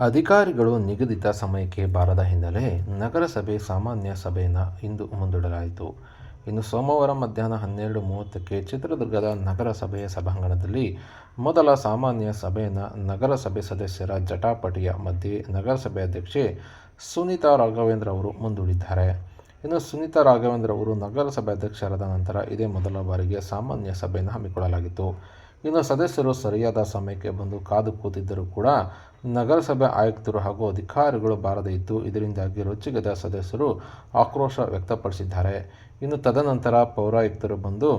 ಅಧಿಕಾರಿಗಳು ನಿಗದಿತ ಸಮಯಕ್ಕೆ ಬಾರದ ಹಿನ್ನೆಲೆ ನಗರಸಭೆ ಸಾಮಾನ್ಯ ಸಭೆಯನ್ನು ಇಂದು ಮುಂದೂಡಲಾಯಿತು. ಇನ್ನು ಸೋಮವಾರ ಮಧ್ಯಾಹ್ನ ಹನ್ನೆರಡು ಮೂವತ್ತಕ್ಕೆ ಚಿತ್ರದುರ್ಗದ ನಗರಸಭೆಯ ಸಭಾಂಗಣದಲ್ಲಿ ಮೊದಲ ಸಾಮಾನ್ಯ ಸಭೆಯನ್ನು ನಗರಸಭೆ ಸದಸ್ಯರ ಜಟಾಪಟಿಯ ಮಧ್ಯೆ ನಗರಸಭೆ ಅಧ್ಯಕ್ಷೆ ಸುನೀತಾ ರಾಘವೇಂದ್ರ ಅವರು ಮುಂದೂಡಿದ್ದಾರೆ. ಇನ್ನು ಸುನೀತಾ ರಾಘವೇಂದ್ರ ಅವರು ನಗರಸಭೆ ಅಧ್ಯಕ್ಷರಾದ ನಂತರ ಇದೇ ಮೊದಲ ಬಾರಿಗೆ ಸಾಮಾನ್ಯ ಸಭೆಯನ್ನು ಹಮ್ಮಿಕೊಳ್ಳಲಾಗಿತ್ತು. ಇನ್ನು ಸದಸ್ಯರು ಸರಿಯಾದ ಸಮಯಕ್ಕೆ ಬಂದು ಕಾದು ಕೂತಿದ್ದರೂ ಕೂಡ ನಗರಸಭೆ ಆಯುಕ್ತರು ಹಾಗೂ ಅಧಿಕಾರಿಗಳು ಬಾರದೇ ಇದ್ದು, ಇದರಿಂದಾಗಿ ರೊಚ್ಚಿಗೆದ ಸದಸ್ಯರು ಆಕ್ರೋಶ ವ್ಯಕ್ತಪಡಿಸಿದ್ದಾರೆ. ಇನ್ನು ತದನಂತರ ಪೌರಾಯುಕ್ತರು ಬಂದು,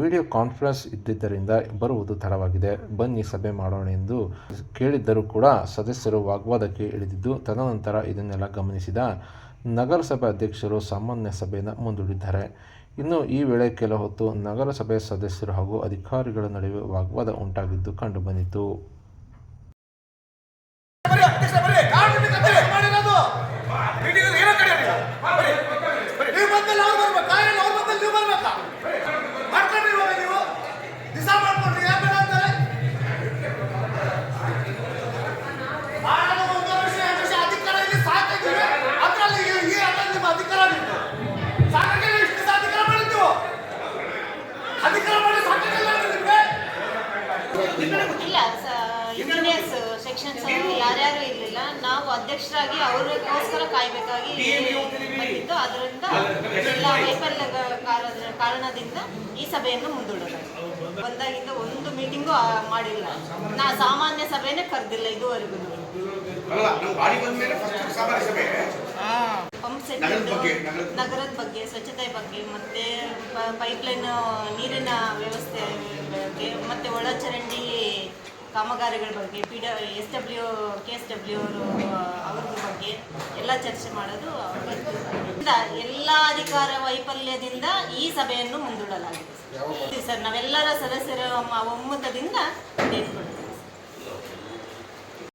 ವಿಡಿಯೋ ಕಾನ್ಫರೆನ್ಸ್ ಇದ್ದಿದ್ದರಿಂದ ಬರುವುದು ತಡವಾಗಿದೆ, ಬನ್ನಿ ಸಭೆ ಮಾಡೋಣ ಎಂದು ಕೇಳಿದ್ದರೂ ಕೂಡ ಸದಸ್ಯರು ವಾಗ್ವಾದಕ್ಕೆ ಇಳಿದಿದ್ದು, ತದನಂತರ ಇದನ್ನೆಲ್ಲ ಗಮನಿಸಿದ ನಗರಸಭೆ ಅಧ್ಯಕ್ಷರು ಸಾಮಾನ್ಯ ಸಭೆಯನ್ನು ಮುಂದೂಡಿದ್ದಾರೆ. ಇನ್ನು ಈ ವೇಳೆ ಕೆಲ ಹೊತ್ತು ನಗರಸಭೆ ಸದಸ್ಯರು ಹಾಗೂ ಅಧಿಕಾರಿಗಳ ನಡುವೆ ವಾಗ್ವಾದ ಉಂಟಾಗಿದ್ದು ಕಂಡುಬಂದಿತು ಸೆಕ್ಷನ್ಸ್ ಯಾರ್ಯಾರು ಇರಲಿಲ್ಲ ನಾವು ಅಧ್ಯಕ್ಷರಾಗಿ ಅವ್ರಿಗೋಸ್ಕರ ಕಾಯ್ಬೇಕಾಗಿ ಅದರಿಂದ ಎಲ್ಲ ವೈಫಲ್ಯ ಕಾರಣದಿಂದ ಈ ಸಭೆಯನ್ನು ಮುಂದೂಡಲಾಗಿದೆ ಬಂದಾಗಿಂದ ಒಂದು ಮೀಟಿಂಗು ಮಾಡಿಲ್ಲ. ನಾ ಸಾಮಾನ್ಯ ಸಭೆನೇ ಕರೆದಿಲ್ಲ ಇದುವರೆಗೂ. ಪಂಪ್ ಸೆಟ್ ನಗರದ ಬಗ್ಗೆ, ನಗರದ- ನಗರದ ಬಗ್ಗೆ ಸ್ವಚ್ಛತೆ ಬಗ್ಗೆ ಮತ್ತೆ ಪೈಪ್ಲೈನ್ ನೀರಿನ ಕಾಮಗಾರಿಗಳ ಬಗ್ಗೆ P D S W K S W ಅವರು ಅವ್ರ ಬಗ್ಗೆ ಎಲ್ಲ ಚರ್ಚೆ ಮಾಡೋದು ಎಲ್ಲ ಅಧಿಕಾರ ವೈಫಲ್ಯದಿಂದ ಈ ಸಭೆಯನ್ನು ಮುಂದೂಡಲಾಗಿದೆ. ಸರ್, ನಾವೆಲ್ಲರ ಸದಸ್ಯರ ಒಮ್ಮ- ಒಮ್ಮತದಿಂದ ನಡೆದುಕೊಂಡಿದ್ದೇವೆ